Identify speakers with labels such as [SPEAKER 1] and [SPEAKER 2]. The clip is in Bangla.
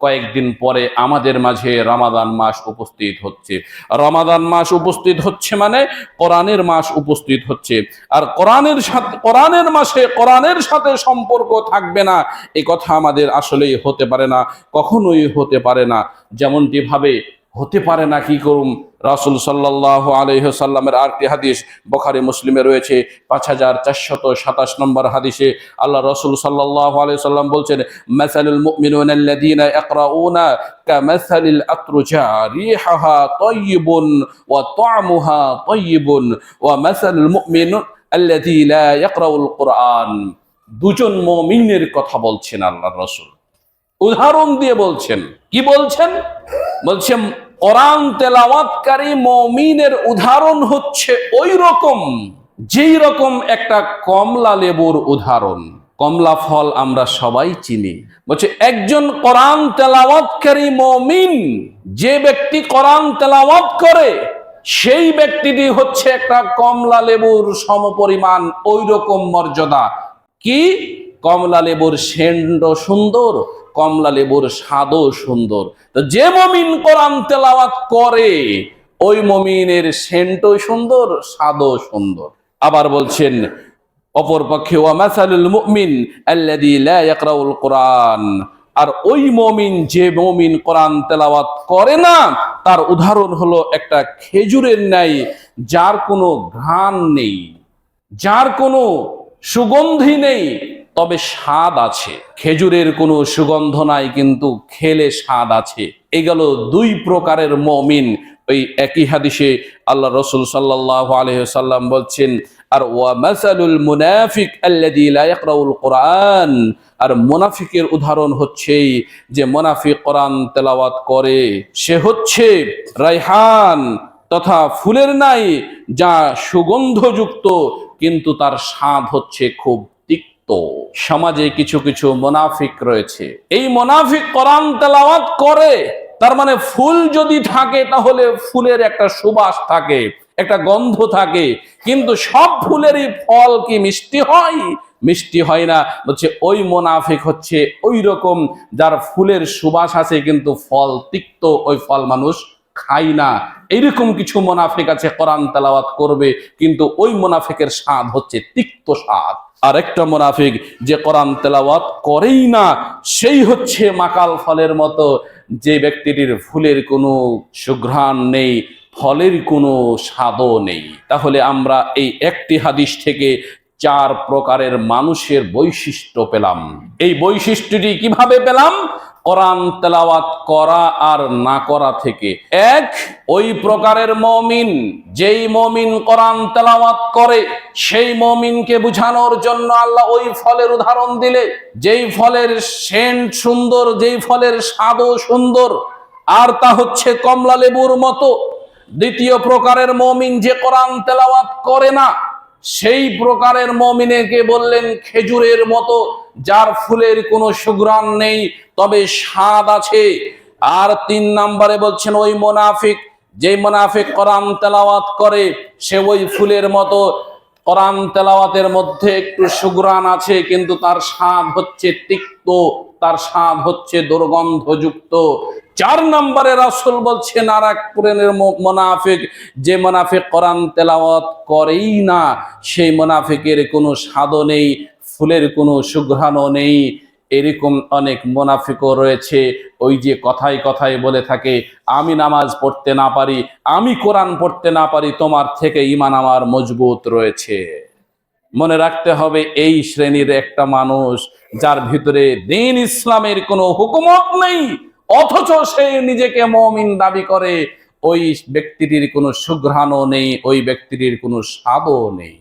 [SPEAKER 1] কয়েকদিন পরে আমাদের মাঝে রমাদান মাস উপস্থিত হচ্ছে। রমাদান মাস উপস্থিত হচ্ছে মানে কোরআনের মাস উপস্থিত হচ্ছে। আর কোরআনের সাথে, কোরআনের মাসে কোরআনের সাথে সম্পর্ক থাকবে না, এ কথা আমাদের আসলেই হতে পারে না, কখনোই হতে পারে না। যেমনটি ভাবে, হতে পারে না, কি করুম? রাসুল সাল্লাহ আলহ্লামের আরেকটি হাদিস বখারি, মুসলিমে রয়েছে, পাঁচ হাজার চারশত সাতাশ নম্বর হাদিসে আল্লাহ রসুল সাল্লাহ আলাইসাল্লাম বলছেন, মাসালুল মুমিনুন আল্লাযীনা ইয়াকরাউনা কামাসালিল আতরুজা রিহাহা তাইয়িবুন ওয়া তা'মুহা তাইয়িবুন ওয়া মাসালুল মুমিন আল্লাযী লা ইয়াকরাউল কুরআন দুজন মুমিনের কথা বলছেন আল্লাহ রসুল। উদাহরণ দিয়ে বলছেন। কি বলছেন? বলছেন কোরআন তেলাওয়াতকারী মমিনের উদাহরণ হচ্ছে ওই রকম যেই রকম একটা কমলা লেবুর উদাহরণ। কমলা ফল আমরা সবাই চিনি। বলছে, একজন কোরআন তেলাওয়াতকারী মমিন, যে ব্যক্তি কোরআন তেলাওয়াত করে, সেই ব্যক্তিটি হচ্ছে একটা কমলা লেবুর সমপরিমাণ ওই রকম মর্যাদা। কি? কমলা লেবুর সেন্ড সুন্দর কমলা লেবুর স্বাদও সুন্দর। তো যে মমিন কোরআন তেলাওয়াত করে, ওই মমিনের সেন্টও সুন্দর, স্বাদও সুন্দর। আবার বলছেন অপরপক্ষে ওয়ামাসালুল মুমিন আল্লাযী লা আর ওই মমিন যে মমিন কোরআন তেলাওয়াত করে না, তার উদাহরণ হলো একটা খেজুরের ন্যায়, যার কোনো ঘ্রাণ নেই, যার কোনো সুগন্ধি নেই তবে স্বাদ আছে। খেজুরের কোনো সুগন্ধ নাই, কিন্তু খেলে স্বাদ আছে। এই গেল দুই প্রকারের মমিন। ওই একই হাদিসে আল্লাহ রসুল সাল্লাহ আলহাম বলছেন, আর ওয়া মাসালুল মুনাফিক আল্লাযী লা ইয়াকরাউল কোরআন। আর মুনাফিকের উদাহরণ হচ্ছে যে মুনাফিক কোরআন তেলাওয়াত করে, সে হচ্ছে রাইহান তথা ফুলের নাই, যা সুগন্ধযুক্ত, কিন্তু তার স্বাদ হচ্ছে খুব তিক্ত সমাজে কিছু কিছু মোনাফিক রয়েছে। এই মোনাফিক কোরআন তেলাওয়াত করে, তার মানে ফুল যদি থাকে তাহলে ফুলের একটা সুবাস থাকে, একটা গন্ধ থাকে। কিন্তু সব ফুলেরই ফল কি মিষ্টি হয়? মিষ্টি হয় না। বলছে, ওই মোনাফিক হচ্ছে ওই রকম যার ফুলের সুবাস আছে, কিন্তু ফল তিক্ত, ওই ফল মানুষ খাই না। এইরকম কিছু মোনাফিক আছে, কোরআন তেলাওয়াত করবে, কিন্তু ওই মোনাফিকের স্বাদ হচ্ছে তিক্ত স্বাদ। আর একটা মোনাফিক যে কোরআন তেলাওয়াত করেই না, সেই হচ্ছে মাকাল ফলের মতো। যে ব্যক্তিটির ফুলের কোনো সুঘ্রাণ নেই, ফলের কোনো স্বাদও নেই। তাহলে আমরা এই একটি হাদিস থেকে চার প্রকারের মানুষের বৈশিষ্ট্য পেলাম। এই বৈশিষ্ট্যটি কীভাবে পেলাম? কোরআন তেলাওয়াত করা আর না করা থেকে এক, ওই প্রকারের মমিন, যেই মমিন কোরআন তেলাওয়াত করে, সেই মমিনকে বুঝানোর জন্য আল্লাহ ওই ফলের উদাহরণ দিলে, যেই ফলের সেন্ট সুন্দর, যেই ফলের স্বাদও সুন্দর, আর তা হচ্ছে কমলা লেবুর মতো। দ্বিতীয় প্রকারের মমিন যে কোরআন তেলাওয়াত করে না, সেই প্রকারের মমিনেকে বললেন খেজুরের মতো যার ফুলের কোনো সুগ্রাণ নেই, তবে স্বাদ আছে। আর তিন নাম্বারে বলছেন, ওই মোনাফিক যে মোনাফিক কোরআন তেলাওয়াত করে, সে ওই ফুলের মতো কোরআন তেলাওয়াতের মধ্যে একটু সুগ্রাণ আছে, কিন্তু তার স্বাদ হচ্ছে তিক্ত, তার স্বাদ হচ্ছে দুর্গন্ধযুক্ত। চার নম্বরে রাসুল বলছেন আর এক পুরেনের মোনাফিক, যে মোনাফিক কোরআন তেলাওয়াত করেই না, সেই মোনাফিকের কোনো স্বাদও নেই। ফুলের কোনো সুঘ্রাণও নেই। এরকম অনেক মোনাফিকও রয়েছে। ওই যে কথায় কথায় বলে থাকে, আমি নামাজ পড়তে না পারি, আমি কোরআন পড়তে না পারি, তোমার থেকে ইমান আমার মজবুত রয়েছে। মনে রাখতে হবে, এই শ্রেণির একটা মানুষ যার ভিতরে দিন ইসলামের কোনো হুকুমত নেই, অথচ সে নিজেকে মমিন দাবি করে। ওই ব্যক্তিটির কোনো সুঘ্রাণও নেই, ওই ব্যক্তিটির কোনো স্বাদও নেই।